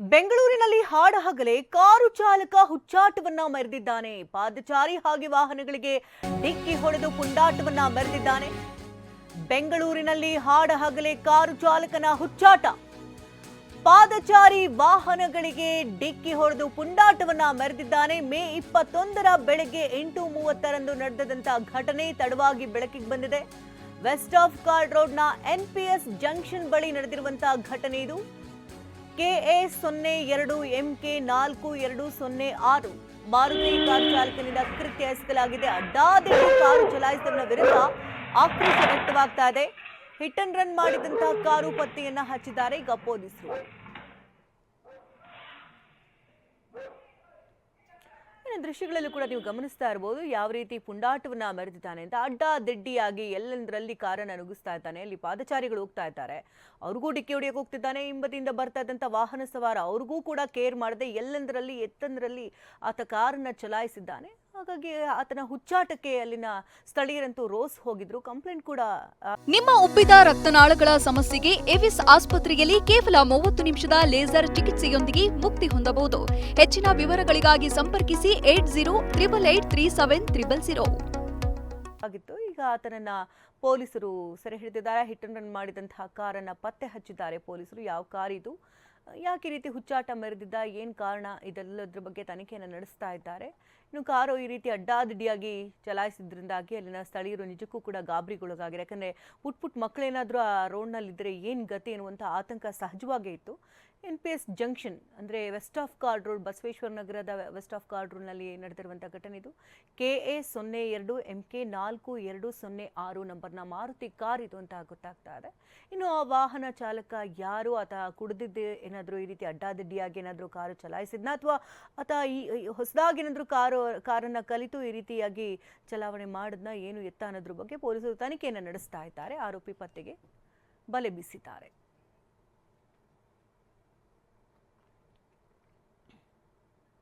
ಬೆಂಗಳೂರಿನಲ್ಲಿ ಹಾಡಹಗಲೇ, ಕಾರು ಚಾಲಕ ಹುಚ್ಚಾಟವನ್ನ ಮೆರೆದಿದ್ದಾನೆ. ಪಾದಚಾರಿ ಹಾಗೆ ವಾಹನಗಳಿಗೆ ಡಿಕ್ಕಿ ಹೊಡೆದು ಪುಂಡಾಟವನ್ನ ಮೆರೆದಿದ್ದಾನೆ. ಬೆಂಗಳೂರಿನಲ್ಲಿ ಹಾಡಹಗಲೇ, ಕಾರು ಚಾಲಕನ ಹುಚ್ಚಾಟ. ಪಾದಚಾರಿ ವಾಹನಗಳಿಗೆ ಡಿಕ್ಕಿ ಹೊಡೆದು ಪುಂಡಾಟವನ್ನ ಮೆರೆದಿದ್ದಾನೆ. ಮೇ ಇಪ್ಪತ್ತೊಂದರ ಬೆಳಗ್ಗೆ ಎಂಟು ಮೂವತ್ತರಂದು ನಡೆದಂತಹ ಘಟನೆ ತಡವಾಗಿ ಬೆಳಕಿಗೆ ಬಂದಿದೆ. ವೆಸ್ಟ್ ಆಫ್ ಕಾರ್ಡ್ ರೋಡ್ನ ಎನ್ಪಿಎಸ್ ಜಂಕ್ಷನ್ ಬಳಿ ನಡೆದಿರುವಂತಹ ಘಟನೆ ಇದು. ಕೆಎ ಸೊನ್ನೆ ಎರಡು ಎಂಕೆ ನಾಲ್ಕು ಎರಡು ಸೊನ್ನೆ ಆರು ಮಾರುತಿ ಕಾರು ಚಾಲಕನಿಂದ ಕೃತ್ಯ ಎಸಗಲಾಗಿದೆ. ಅಡ್ಡಾದಿಟ್ಟು ಕಾರು ಚಲಾಯಿಸಿದವನ ವಿರುದ್ಧ ಆಕ್ರೋಶ ವ್ಯಕ್ತವಾಗ್ತಾ ಇದೆ. ಹಿಟ್ ಅಂಡ್ ರನ್ ಮಾಡಿದಂತಹ ಕಾರು ಪತ್ತೆಯನ್ನ ಹಚ್ಚಿದ್ದಾರೆ ಈಗ ಪೊಲೀಸರು. ದೃಶ್ಯಗಳಲ್ಲೂ ಕೂಡ ನೀವು ಗಮನಿಸ್ತಾ ಇರಬಹುದು ಯಾವ ರೀತಿ ಪುಂಡಾಟವನ್ನ ಮೆರೆದಿದ್ದಾನೆ ಅಂತ. ಅಡ್ಡ ದಿಡ್ಡಿಯಾಗಿ ಎಲ್ಲೆಂದರಲ್ಲಿ ಕಾರನ್ನ ನುಗ್ಗಿಸ್ತಾ ಇದ್ದಾನೆ. ಅಲ್ಲಿ ಪಾದಚಾರಿಗಳು ಹೋಗ್ತಾ ಇದ್ದಾರೆ. ಅವ್ರಿಗೂ ಡಿಕ್ಕಿ ಹೊಡಿಯಕ್ಕೆ ಹೋಗ್ತಿದ್ದಾನೆ. ಹಿಂಬದಿಯಿಂದ ಬರ್ತಾ ಇದ್ದಂಥ ವಾಹನ ಸವಾರ ಅವ್ರಿಗೂ ಕೂಡ ಕೇರ್ ಮಾಡದೆ ಎಲ್ಲೆಂದರಲ್ಲಿ, ಎತ್ತಂದರಲ್ಲಿ ಆತ ಕಾರನ್ನ ಚಲಾಯಿಸಿದ್ದಾನೆ. ಹಾಗಾಗಿ ಆತನ ಹುಚ್ಚಾಟಕ್ಕೆ ಅಲ್ಲಿನ ಸ್ಥಳೀಯರಂತೂ ರೋಸ್ ಹೋಗಿದ್ರು. ಕಂಪ್ಲೇಂಟ್ ಕೂಡ ನಿಮ್ಮ ಉಬ್ಬಿದ ರಕ್ತನಾಳಗಳ ಸಮಸ್ಯೆಗೆ ಎವಿಸ್ ಆಸ್ಪತ್ರೆಯಲ್ಲಿ ಕೇವಲ ಮೂವತ್ತು ನಿಮಿಷದ ಲೇಸರ್ ಚಿಕಿತ್ಸೆಯೊಂದಿಗೆ ಮುಕ್ತಿ ಹೊಂದಬಹುದು. ಹೆಚ್ಚಿನ ವಿವರಗಳಿಗಾಗಿ ಸಂಪರ್ಕಿಸಿ eight zero triple eight three seven triple zero. ಆಗಿತ್ತು. ಈಗ ಆತನನ್ನ ಪೊಲೀಸರು ಸೆರೆ ಹಿಡಿದಿದ್ದಾರೆ. ಹಿಟ್ ಅಂಡ್ ರನ್ ಮಾಡಿದಂತಹ ಕಾರನ್ನ ಪತ್ತೆ ಹಚ್ಚಿದ್ದಾರೆ ಪೊಲೀಸರು. ಯಾವ ಕಾರ್ ಇದು? ಯಾಕೆ ರೀತಿ ಹುಚ್ಚಾಟ ಮೆರೆದಿದ್ದ? ಏನು ಕಾರಣ? ಇದೆಲ್ಲದ್ರ ಬಗ್ಗೆ ತನಿಖೆಯನ್ನು ನಡೆಸ್ತಾ ಇದ್ದಾರೆ. ಇನ್ನು ಕಾರು ಈ ರೀತಿ ಅಡ್ಡಾದಿಡ್ಡಿಯಾಗಿ ಚಲಾಯಿಸಿದ್ರಿಂದಾಗಿ ಅಲ್ಲಿನ ಸ್ಥಳೀಯರು ನಿಜಕ್ಕೂ ಕೂಡ ಗಾಬರಿಗೊಳಗಾಗಿದೆ ಯಾಕಂದರೆ ಪುಟ್ ಪುಟ್ ಮಕ್ಕಳೇನಾದರೂ ಆ ರೋಡ್ನಲ್ಲಿದ್ದರೆ ಏನು ಗತಿ ಎನ್ನುವಂಥ ಆತಂಕ ಸಹಜವಾಗೇ ಇತ್ತು. ಎನ್ ಪಿ ಎಸ್ ಜಂಕ್ಷನ್, ಅಂದರೆ west of chord road, Basaveshwara ನಗರದ ವೆಸ್ಟ್ ಆಫ್ ಕಾರ್ಡ್ ರೋಡ್ನಲ್ಲಿ ನಡೆದಿರುವಂಥ ಘಟನೆ ಇದು. ಕೆ ಎ ಸೊನ್ನೆ ಎರಡು, ಎಂ ಕೆ ನಾಲ್ಕು ಎರಡು ಸೊನ್ನೆ ಆರು ನಂಬರ್ನ ಮಾರುತಿ ಕಾರ್ ಇದು ಅಂತ ಗೊತ್ತಾಗ್ತಾ ಇದೆ. ಇನ್ನು ಆ ವಾಹನ ಚಾಲಕ ಯಾರು? ಆತ ಕುಡಿದಿದ್ದು ಏನಾದರೂ ಈ ರೀತಿ ಅಡ್ಡಾದಿಡ್ಡಿಯಾಗಿ ಏನಾದರೂ ಕಾರು ಚಲಾಯಿಸಿದ್ನ? ಅಥವಾ ಆತ ಈ ಹೊಸದಾಗಿ ಏನಾದರೂ ಕಾರು, ಕಾರನ್ನು ಕಲಿತು ಈ ರೀತಿಯಾಗಿ ಚಲಾವಣೆ ಮಾಡಿದ್ನ ಏನು ಎತ್ತ ಅನ್ನೋದ್ರ ಬಗ್ಗೆ ಪೊಲೀಸರು ತನಿಖೆಯನ್ನು ನಡೆಸ್ತಾ ಇದ್ದಾರೆ. ಆರೋಪಿ ಪತ್ತೆಗೆ ಬಲೆ ಬೀಸಿದ್ದಾರೆ.